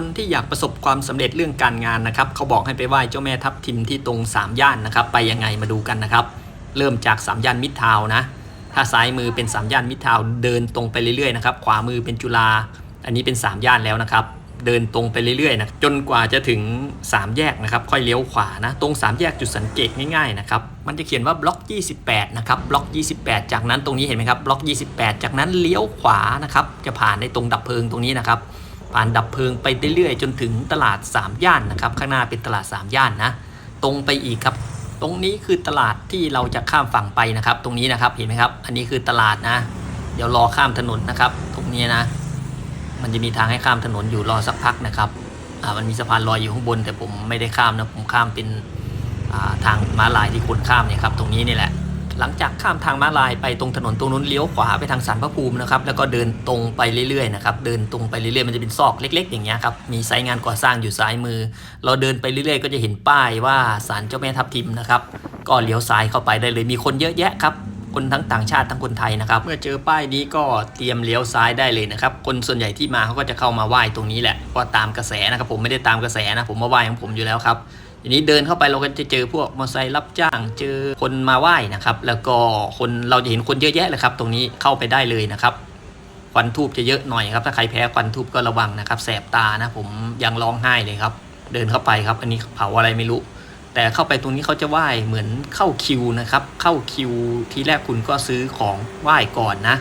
คนที่อยากประสบความสำเร็จเรื่องการงานนะครับเขาบอกให้ไปไหว้เจ้าแม่ทับทิมที่ตรง3ย่านนะครับ ไปยังไงมาดูกันนะครับ เริ่มจาก3ย่านมิตรทาวน์นะ ถ้าซ้ายมือเป็น3ย่านมิตรทาวเดินตรงไปเรื่อยๆนะครับ ขวามือเป็นจุฬาอันนี้เป็น3ย่านแล้วนะครับ เดินตรงไปเรื่อยๆนะจนกว่าจะถึง 3 แยกนะครับ ค่อยเลี้ยวขวานะตรง 3 แยกจุดสังเกตง่ายๆนะครับมันจะเขียนว่าบล็อก 28 นะครับบล็อก 28 จากนั้นตรงนี้เห็นไหมครับบล็อก 28 จากนั้นเลี้ยวขวานะครับจะผ่านในตรงดับเพลิงตรงนี้นะครับ ผ่านดับเพลิงไปเรื่อยๆจนถึงตลาด 3 ย่านนะครับ ข้างหน้าเป็นตลาด 3 ย่านนะ ตรงไปอีกครับ ตรงนี้คือตลาดที่เราจะข้ามฝั่งไปนะครับ ตรงนี้นะครับเห็นไหมครับ อันนี้คือตลาดนะ เดี๋ยวรอข้ามถนนนะครับ ตรงนี้นะ มันจะมีทางให้ข้ามถนนอยู่รอสักพักนะครับอ่ามันมีสะพานลอยอยู่ข้างบน แต่ผมไม่ได้ข้ามนะผมข้ามเป็นทางม้าลายที่คนข้ามเนี่ยครับ ตรงนี้นี่แหละ หลังจากข้ามทางม้าลายไปตรงถนนตรงนู้นเลี้ยวขวาไปทางสันพระภูมินะครับแล้วก็เดินตรงไปเรื่อยๆนะครับเดินตรงไปเรื่อยๆมันจะเป็นซอกเล็ก ๆ อย่างเงี้ยครับมีไซต์งานก่อสร้างอยู่ซ้ายมือ เราเดินไปเรื่อยๆ ก็จะเห็นป้ายว่าศาลเจ้าแม่ทับทิมนะครับก็เลี้ยวซ้ายเข้าไปได้เลยมีคนเยอะแยะครับคนทั้งต่างชาติทั้งคนไทยนะครับ เมื่อเจอป้ายนี้ก็เตรียมเลี้ยวซ้ายได้เลยนะครับ คนส่วนใหญ่ที่มาเขาก็จะเข้ามาไหว้ตรงนี้แหละก็ตามกระแสนะครับผมไม่ได้ตามกระแสนะผมมาไหว้ของผมอยู่แล้วครับ ทีนี้เดินเข้าไปเราก็จะเจอพวกมอเตอร์ไซค์รับจ้าง เจอคนมาไหว้นะครับ แล้วก็คนเราจะเห็นคนเยอะแยะเลยครับ ตรงนี้เข้าไปได้เลยนะครับควันทูบจะเยอะหน่อยครับ ถ้าใครแพ้ควันทูบก็ระวังนะครับแสบตานะผมยังร้องไห้เลยครับ เดินเข้าไปครับ อันนี้เผาอะไรไม่รู้ แต่เข้าไปตรงนี้เขาจะไหว้เหมือนเข้าคิวนะครับ เข้าคิวที่แรกคุณก็ซื้อของไหว้ก่อนนะ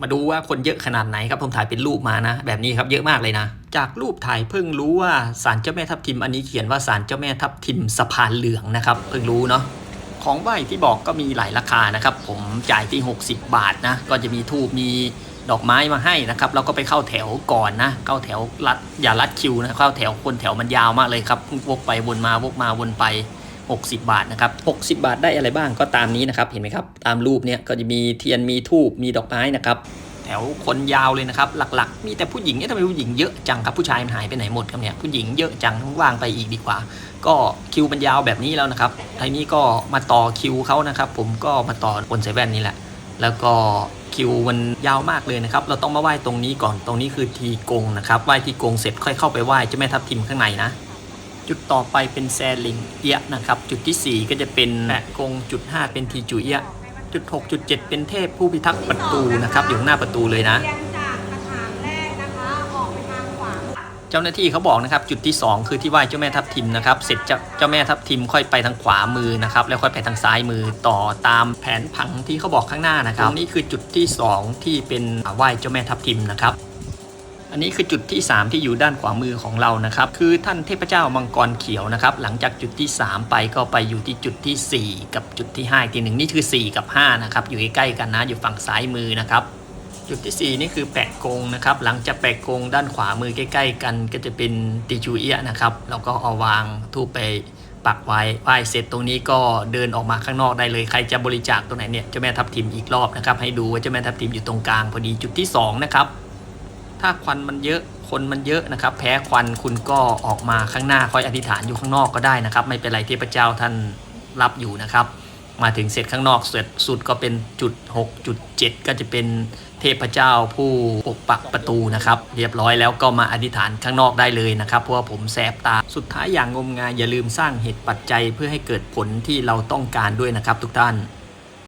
มาดูว่าคนเยอะขนาดไหนครับผมถ่ายเป็นรูปมานะ แบบนี้ครับเยอะมากเลยนะ จากรูปถ่ายเพิ่งรู้ว่าศาลเจ้าแม่ทับทิมอันนี้เขียนว่าศาลเจ้าแม่ทับทิมสะพานเหลืองนะครับเพิ่งรู้เนาะของไหว้ที่บอกก็มีหลายราคานะครับ ผมจ่ายที่ 60 บาทนะ ก็จะมีทูบมีดอกไม้มาให้นะครับแล้วก็ไปเข้าแถวก่อนนะเข้าแถวรัดอย่ารัดคิวนะเข้าแถวคนแถวมันยาวมากเลยครับวกไปวนมาวกมาวนไป 60 บาทนะครับ60 บาทได้อะไรบ้างก็ตามนี้นะครับ เห็นไหมครับ ตามรูปเนี่ยก็จะมีเทียนมีทูบมีดอกไม้นะครับแถวคนยาวเลยนะครับ หลักๆ มีแต่ผู้หญิงเนี่ยทำไมผู้หญิงเยอะจังครับผู้ชายมันหายไปไหนหมดครับเนี่ยผู้หญิงเยอะจังว่างไปอีกดีกว่า ก็คิวมันยาวแบบนี้แล้วนะครับทีนี้ก็มาต่อคิวเขานะครับ ผมก็มาต่อบนเซเว่นนี่แหละ แล้วก็คิวมันยาวมากเลยนะครับ เราต้องมาไหว้ตรงนี้ก่อนตรงนี้คือทีกงนะครับไหว้ทีกงเสร็จค่อยเข้าไปไหว้เจ้าแม่ทับทิมข้างในนะ จุดต่อไปเป็นแซลิงเอียะนะครับ จุดทีสี่ 4 ก็จะเป็นแปะกงจุด 5 เป็นทีจุเอียะจุด 6 จุด 7 เป็นเทพผู้พิทักษ์ประตูนะครับ อยู่ข้างหน้าประตูเลยนะ เรียงจากกระถางแรกนะคะออกไปทางขวาเจ้าหน้าที่เขาบอกนะครับ จุดที่ 2 คือที่ไหว้เจ้าแม่ทับทิมนะครับเสร็จเจ้าเจ้าแม่ทับทิมค่อยไปทางขวามือนะครับแล้วค่อยไปทางซ้ายมือต่อตามแผนผังที่เขาบอกข้างหน้านะครับนี่คือจุดที่ 2 ที่เป็นไหว้เจ้าแม่ทับทิมนะครับ อันนี้คือจุดที่ 3 ที่อยู่ด้านขวามือของเรานะครับ คือท่านเทพเจ้ามังกรเขียวนะครับ หลังจากจุดที่ 3 ไปก็ไปอยู่ที่จุดที่ 4 กับจุดที่5ทีหนึ่งนี่คือ 4 กับ 5 นะครับ อยู่ใกล้ๆกันนะ อยู่ฝั่งซ้ายมือนะครับ จุดที่ 4 นี่คือแปะกงนะครับ หลังจากแปะกงด้านขวามือใกล้ ๆ กัน ก็จะเป็นติจูเอียะนะครับ แล้วก็เอาวางทูปไปปักไว้ไหว้เสร็จตรงนี้ก็เดินออกมาข้างนอกได้เลย ใครจะบริจาคตรงไหนเนี่ยเจ้าแม่ทับทิมอีกรอบนะครับ ให้ดูว่าเจ้าแม่ทับทิมอยู่ตรงกลางพอดีจุดที่สองนะครับ ถ้าควันมันเยอะคนมันเยอะนะครับ แพ้ควันคุณก็ออกมาข้างหน้าค่อยอธิษฐานอยู่ข้างนอกก็ได้นะครับ ไม่เป็นไรเทพเจ้าท่านรับอยู่นะครับ มาถึงเสร็จข้างนอกเสร็จสุดก็เป็นจุด6จุด7ก็จะเป็นเทพเจ้าผู้ปกปักประตูนะครับ เรียบร้อยแล้วก็มาอธิษฐานข้างนอกได้เลยนะครับ เพราะว่าผมแสบตาสุดท้ายอย่างงมงายอย่าลืมสร้างเหตุปัจจัยเพื่อให้เกิดผลที่เราต้องการด้วยนะครับ ทุกท่าน